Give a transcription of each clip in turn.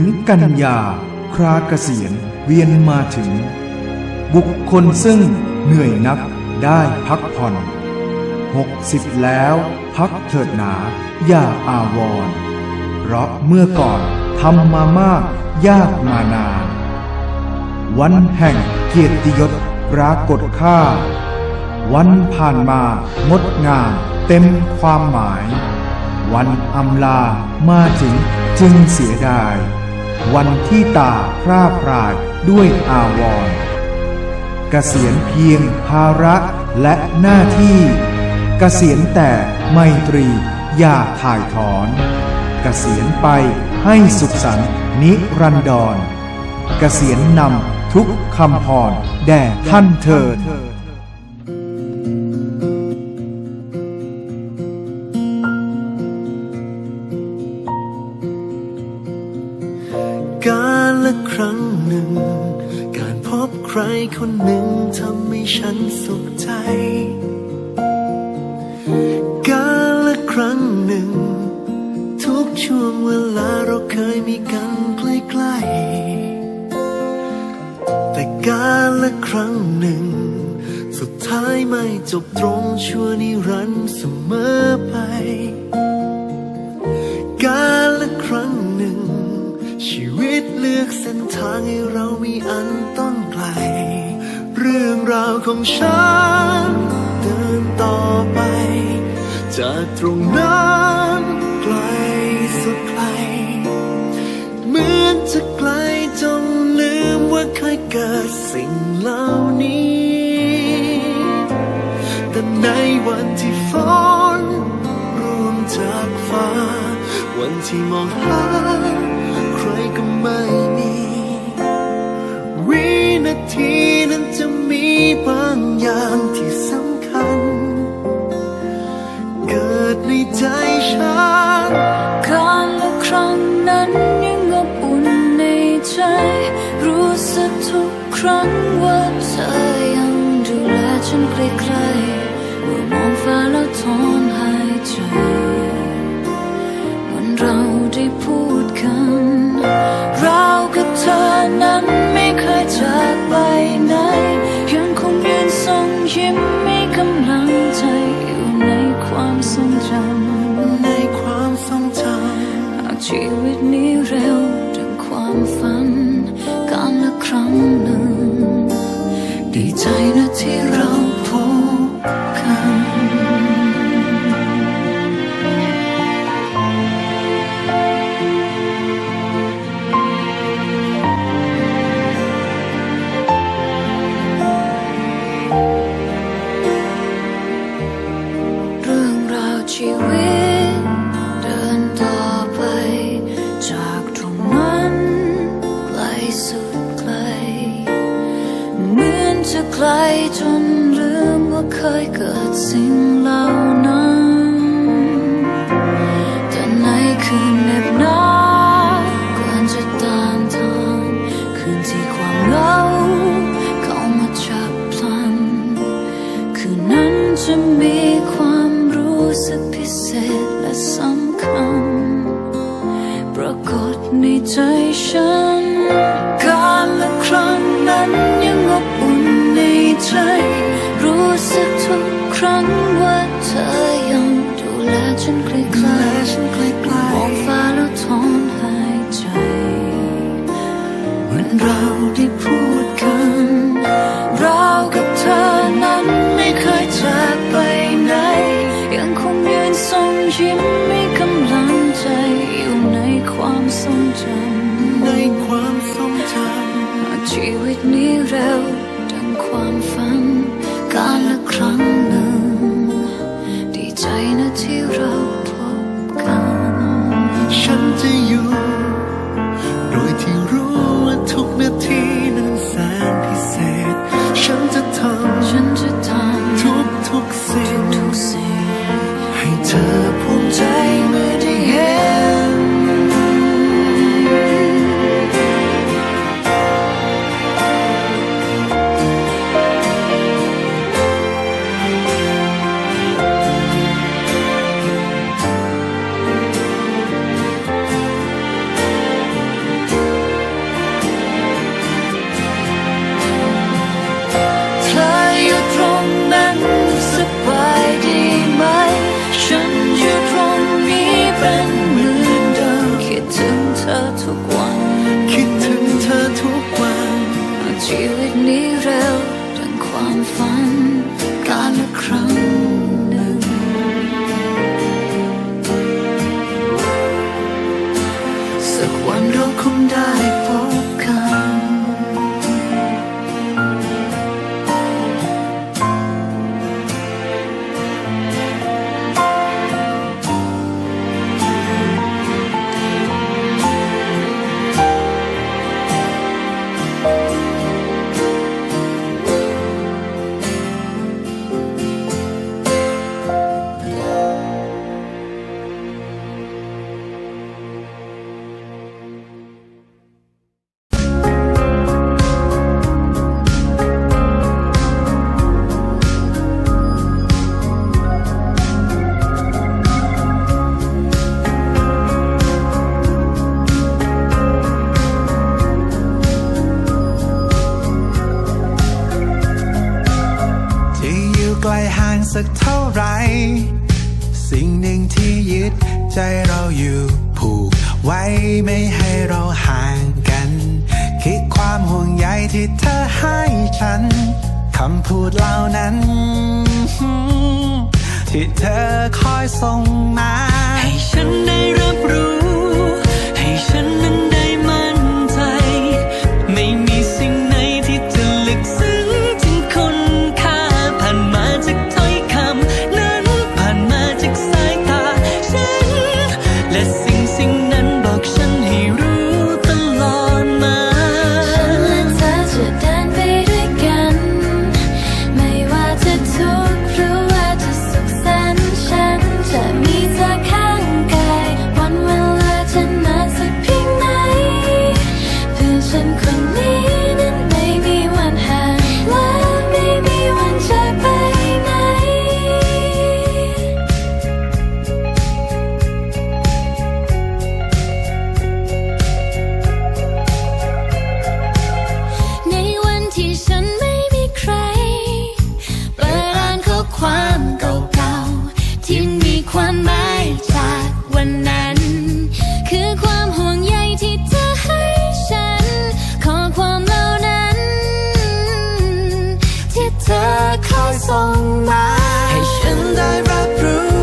งกันยา คราเกษียณเวียนมาถึง บุคคลซึ่งเหนื่อยนักได้พักผ่อนหกสิบแล้วพักเถิดหนา อย่าอาวร เพราะเมื่อก่อนทำมามากยากมานาน วันแห่งเกียรติยศปรากฏค่า วันผ่านมางดงามเต็มความหมาย วันอำลามาถึงจึงเสียดาย วันที่ตาพร่าพรายด้วยอาวรณ์เกษียณเพียงภาระและหน้าที่ เกษียณแต่ไมตรีอย่าถ่ายถอน เกษียณไปให้สุขสันต์นิรันดร เกษียณนำทุกคำพรแด่ท่านเถิด การละครั้งหนึ่ง สุดท้ายไม่จบตรงชั่วนิรันดร์เสมอไป การละครั้งหนึ่ง ชีวิตเลือกเส้นทางให้เรามีอันต้องไกล เรื่องราวของฉันเดินต่อไป จากตรงนั้น เกิดสิ่งเหล่านี้ แต่ในวันที่ฝนร่วงจากฟ้า วันที่มองหาใครก็ไม่มี วินาที ครั้งว่าเธอยังดูแลฉันใกล้ๆเมื่อมองฟ้าแล้วถอนหายใจมันเราได้พูดกัน เรากับเธอนั้นไม่เคยจากไปไหนยังคงยืนส่งยิ้มมีกำลัง จะ fun. ไกลห่างสักเท่าไร สิ่งหนึ่งที่ยึดใจเราอยู่ผูกไว้ไม่ให้เราห่างกัน คิดความห่วงใยที่เธอให้ฉันคำพูดเหล่านั้น ที่เธอคอยส่งมา ให้ฉันได้รับรู้ ให้ฉันนั้น ความเก่าๆที่มีความหมายจากวันนั้น คือความห่วงใยที่เธอให้ฉัน ขอความเหล่านั้น ที่เธอคอยส่งมา ให้ฉันได้รับรู้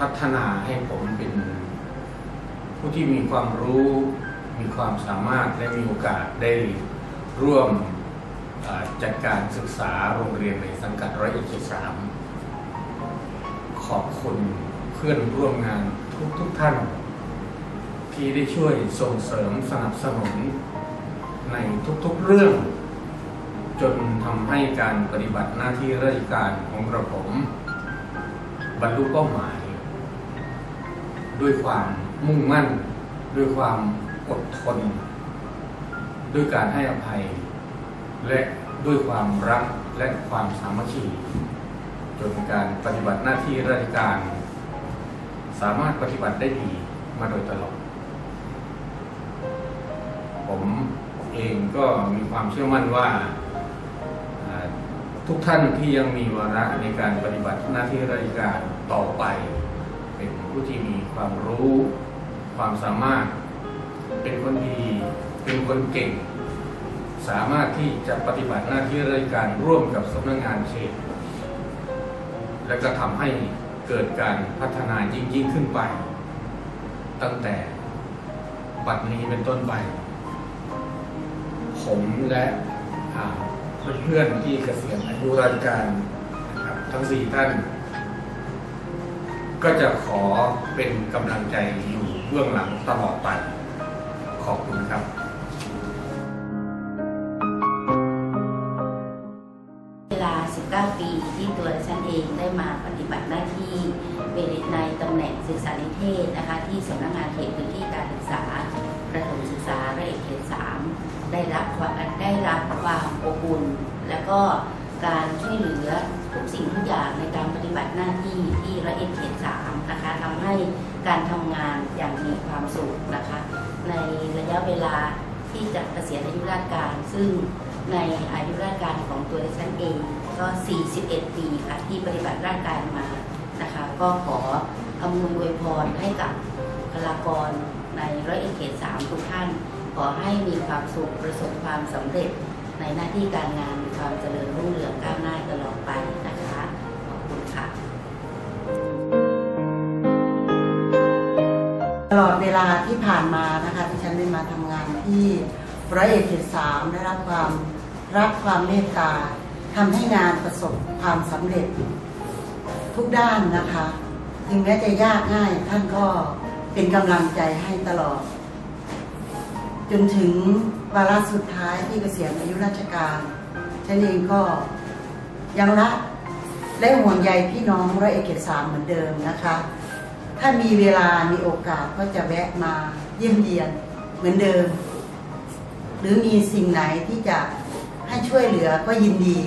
พัฒนาให้ผมเป็นผู้ที่มีความรู้ มีความสามารถและมีโอกาสได้ร่วมจัดการศึกษาโรงเรียนในสังกัดร้อยเอ็ดเขตสามขอบคุณเพื่อนร่วมงานทุกทุกท่าน ที่ได้ช่วยส่งเสริมสนับสนุนในทุกๆเรื่อง จนทำให้การปฏิบัติหน้าที่ราชการของกระผม บรรลุเป้าหมาย ด้วยความมุ่งมั่น ด้วยความอดทน ด้วยการให้อภัย และด้วยความรักและความสามัคคีจนการปฏิบัติหน้าที่ราชการ สามารถปฏิบัติได้ดีมาโดยตลอด ผมเองก็มีความเชื่อมั่นว่าทุกท่านที่ยังมีวาระในการปฏิบัติหน้าที่ราชการต่อไป ผู้ที่มีความรู้ความสามารถ เป็นคนดี เป็นคนเก่ง สามารถที่จะปฏิบัติหน้าที่ราชการร่วมกับสำนักงานเขตและก็ทำให้เกิดการพัฒนายิ่งยิ่งขึ้นไป ตั้งแต่บัดนี้เป็นต้นไป ผมและเพื่อนๆที่เกษียณอายุราชการทั้งสี่ท่าน ก็จะขอเป็นกำลังใจอยู่เบื้องหลังตลอดไป ขอบคุณครับเวลา19 ปีที่ตัวฉันเองได้มาปฏิบัติหน้าที่เป็นในตำแหน่งศึกษานิเทศนะคะ ที่สำนักงานเขตพื้นที่การศึกษา ประถมศึกษาระเอกเขต3ได้รับความได้รับความอบอุ่นและก็การช่วยเหลือทุกสิ่งทุกอย่างในการปฏิบัติหน้าที่ที่ระเอก ให้การทำงานอย่างมีความสุขนะคะ ในระยะเวลาที่จะเกษียณอายุราชการ ซึ่งในอายุราชการของตัวดิฉันเองก็ 41 ปีค่ะที่ปฏิบัติราชการมานะคะ ก็ขออำนวยอวยพรให้กับบุคลากรในร้อยเอ็ดเขตสามทุกท่าน ขอให้มีความสุขประสบความสำเร็จ ในหน้าที่การงานมีความเจริญรุ่งเรืองก้าวหน้าตลอดไปนะคะ ตลอดเวลาที่ผ่านมานะคะที่ฉันได้มาทำงานที่ร้อยเอกเขตสามได้รับความรักความเมตตาทำให้งานประสบความสำเร็จทุกด้านนะคะถึงแม้จะยากง่ายท่านก็เป็นกำลังใจให้ตลอด จนถึงวาระสุดท้ายที่เกษียณอายุราชการ ฉันเองก็ยังรักและห่วงใยพี่น้องร้อยเอกเขตสามเหมือนเดิมนะคะ ถ้ามีเวลามีโอกาสก็จะแวะมาเยี่ยมเยียนเหมือนเดิม หรือมีสิ่งไหนที่จะให้ช่วยเหลือก็ยินดี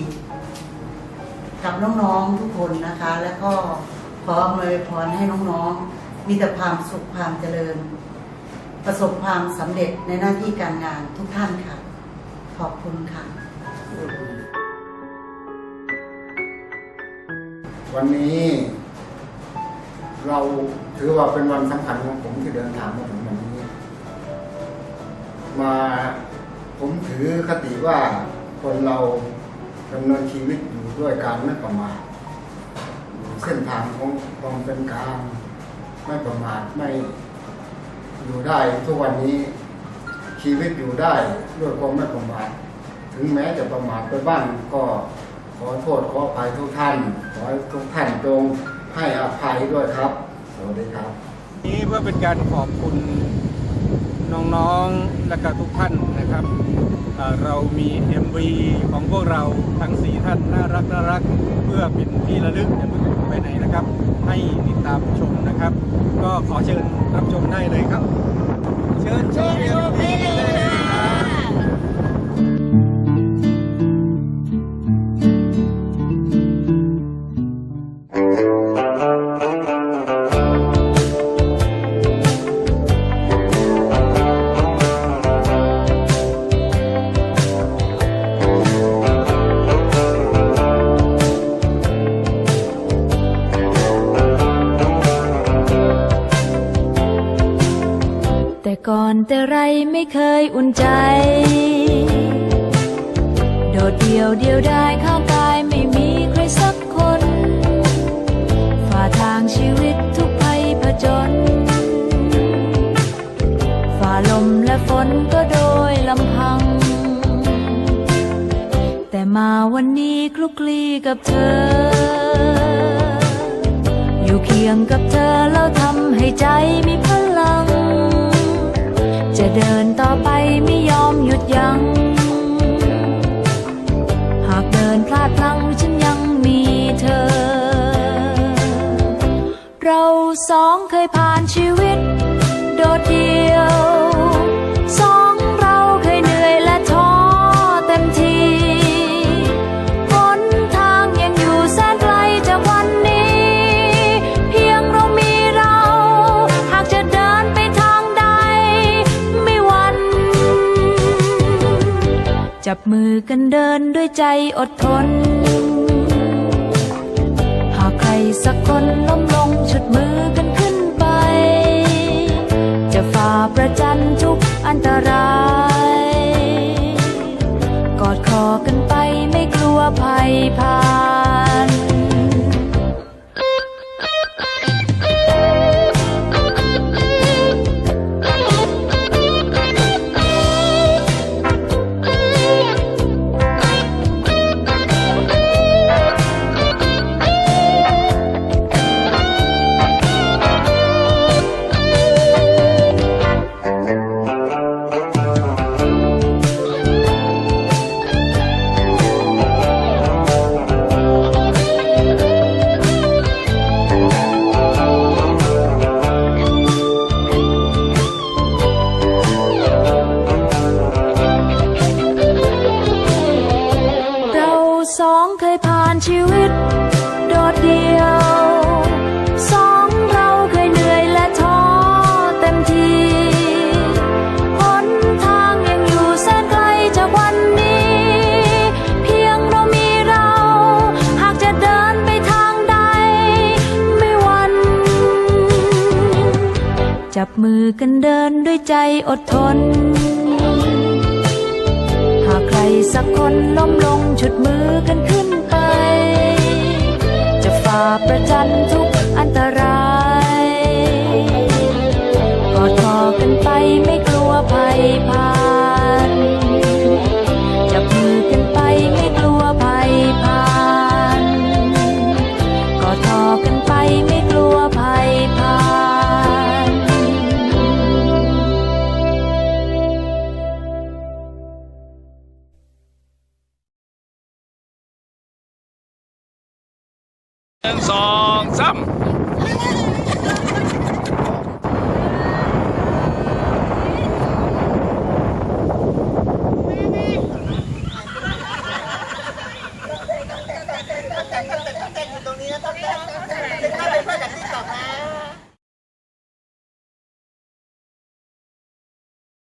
กับน้องๆทุกคนนะคะ แล้วก็ขออำนวยพรให้น้องๆ มีแต่ความสุขความเจริญ ประสบความสำเร็จในหน้าที่การงานทุกท่านค่ะ ขอบคุณค่ะ วันนี้ เราถือว่าเป็นวันสำคัญของผมที่เดินทางมาถึงวันนี้ มาผมถือคติว่าคนเราดำเนินชีวิตอยู่ด้วยการไม่ประมาทเส้นทางของความเป็นกลางไม่ประมาทไม่อยู่ได้ทุกวันนี้ชีวิตอยู่ได้ด้วยความไม่ประมาทถึงแม้จะประมาทไปบ้างก็ขอโทษขออภัยทุกท่าน ขอให้ทุกท่านจง ให้อภัยด้วยครับ สวัสดีครับ นี้เพื่อเป็นการขอบคุณน้องๆ และก็ทุกท่านนะครับเอ่อเรามี MV ของพวกเราทั้ง 4 ท่านน่ารักน่ารักเพื่อเป็นที่ระลึกอย่าเพิ่งไปไหนนะครับ ให้ติดตามชมนะครับ ก็ขอเชิญรับชมได้เลยครับ เชิญชม MV เลย แต่ไรไม่เคยอุ่นใจ โดดเดียวเดียวได้ข้างกายไม่มีใครสักคน ฝ่าทางชีวิตทุกภัยผจญ ฝ่าลมและฝนก็โดยลำพัง แต่มาวันนี้คลุกคลีกับเธอ อยู่เคียงกับเธอแล้วทำให้ใจมีพลัง จะเดินต่อไปไม่ยอมหยุดยัง้ง หากเดินพลาดพลั้งฉันยังมีเธอ เราสองเคยผ่านชีวิต จับมือกันเดินด้วยใจอดทน หากใครสักคนล้มลงชุดมือกันขึ้นไป จะฝ่าประจันทุกอันตราย กอดคอกันไปไม่กลัวภัยพานเรา มือกันเดินด้วยใจอดทน หากใครสักคนล้มลงชุดมือกันขึ้นไป จะฝ่าประจันทุกอันตรายกอดคอกันไปไม่กลัวภัยพา หนึ่งสองสาม